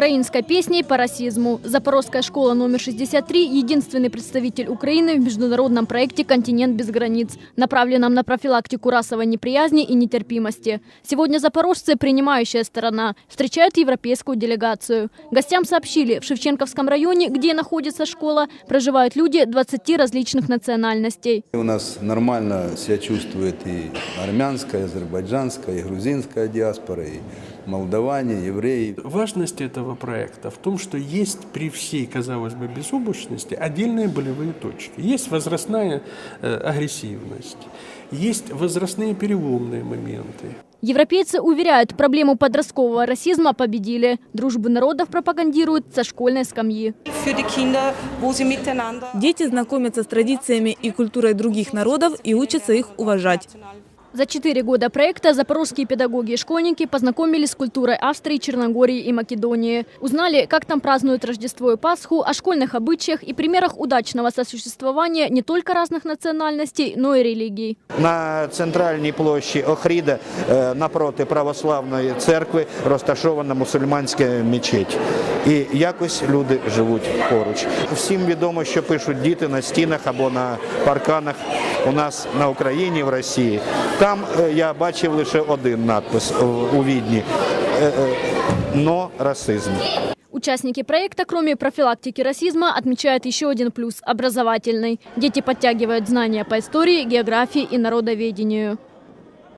украинской песней по расизму. Запорожская школа номер 63 – единственный представитель Украины в международном проекте «Континент без границ», направленном на профилактику расовой неприязни и нетерпимости. Сегодня запорожцы, принимающая сторона, встречают европейскую делегацию. Гостям сообщили, в Шевченковском районе, где находится школа, проживают люди 20 различных национальностей. У нас нормально себя чувствует и армянская, и азербайджанская, и грузинская диаспора, и молдаване, евреи. Важность этого проекта в том, что есть при всей, казалось бы, безубочности отдельные болевые точки. Есть возрастная э, агрессивность, есть возрастные переломные моменты. Европейцы уверяют, проблему подросткового расизма победили. Дружбу народов пропагандируют со школьной скамьи. Дети знакомятся с традициями и культурой других народов и учатся их уважать. За четыре года проекта запорожские педагоги и школьники познакомились с культурой Австрии, Черногории и Македонии. Узнали, как там празднуют Рождество и Пасху, о школьных обычаях и примерах удачного сосуществования не только разных национальностей, но и религий. На центральній площі Охріда е, напроти православної церкви розташована мусульманська мечеть. І якось люди живуть поруч. Всім відомо, що пишуть діти на стінах або на парканах у нас на Україні, в Росії. Там я бачив лише один надпис у Відні «Но расизм». Участники проекта, кроме профилактики расизма, отмечают еще один плюс – образовательный. Дети подтягивают знания по истории, географии и народоведению.